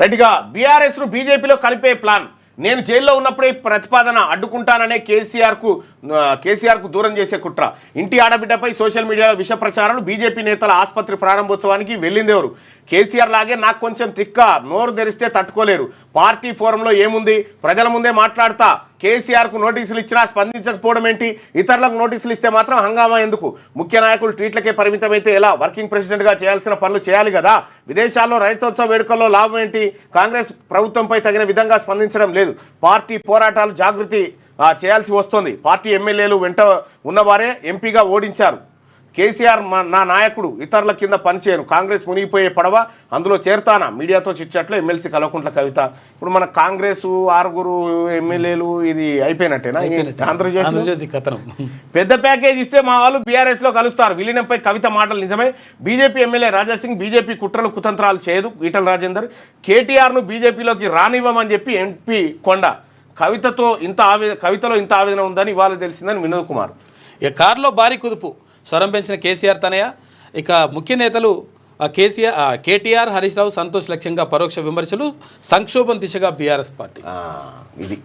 రైట్గా బీఆర్ఎస్ను బీజేపీలో కలిపే ప్లాన్. నేను జైల్లో ఉన్నప్పుడే ప్రతిపాదన అడ్డుకుంటాననే కేసీఆర్కు కేసీఆర్కు దూరం చేసే కుట్ర. ఇంటి ఆడబిడ్డపై సోషల్ మీడియాలో విష ప్రచారాలు బీజేపీ నేతల ఆసుపత్రి ప్రారంభోత్సవానికి వెళ్ళిందెవరు కేసీఆర్ లాగే నాకు కొంచెం తిక్క నోరు తెరిస్తే తట్టుకోలేరు. పార్టీ ఫోరంలో ఏముంది? ప్రజల ముందే మాట్లాడతా. కేసీఆర్కు నోటీసులు ఇచ్చినా స్పందించకపోవడం ఏంటి? ఇతరులకు నోటీసులు ఇస్తే మాత్రం హంగామా ఎందుకు? ముఖ్య నాయకులు ట్వీట్లకే పరిమితమైతే ఎలా? వర్కింగ్ ప్రెసిడెంట్గా చేయాల్సిన పనులు చేయాలి కదా? విదేశాల్లో రైతోత్సవ వేడుకల్లో లాభం ఏంటి? కాంగ్రెస్ ప్రభుత్వంపై తగిన విధంగా స్పందించడం లేదు. పార్టీ పోరాటాలు జాగృతి చేయాల్సి వస్తోంది. పార్టీ ఎమ్మెల్యేలు వెంట ఉన్నవారే ఎంపీగా ఓడించారు. కేసీఆర్ నా నాయకుడు ఇతరుల కింద పనిచేయను. కాంగ్రెస్ మునిగిపోయే పడవ అందులో చేరతానా? మీడియాతో చిచ్చట్లు ఎమ్మెల్సీ కల్వకుంట్ల కవిత. ఇప్పుడు మన కాంగ్రెస్ ఆరుగురు ఎమ్మెల్యేలు ఇది అయిపోయినట్టేనా? ఈ ఆంధ్రజ్యోతి కథనం. పెద్ద ప్యాకేజ్ ఇస్తే మా వాళ్ళు బీఆర్ఎస్లో కలుస్తారు. విలీనంపై కవిత మాటలు నిజమే. బీజేపీ ఎమ్మెల్యే రాజాసింగ్ బీజేపీ కుట్రలు కుతంత్రాలు చేయదు. ఈటల రాజేందర్ కేటీఆర్ను బీజేపీలోకి రానివ్వమని చెప్పి ఎంపీ కొండ. కవితతో ఇంత ఆవే కవితలో ఇంత ఆవేదన ఉందని ఇవాళ తెలిసిందని వినోద్ కుమార్. ఇక కారులో భారీ కుదుపు. స్వరం పెంచిన కేసీఆర్ తనయ. ఇక ముఖ్య నేతలు కేసీఆర్ కేటీఆర్ హరీష్ రావు సంతోష్ లక్ష్యంగా పరోక్ష విమర్శలు సంక్షోభం దిశగా బీఆర్ఎస్ పార్టీ. ఇది.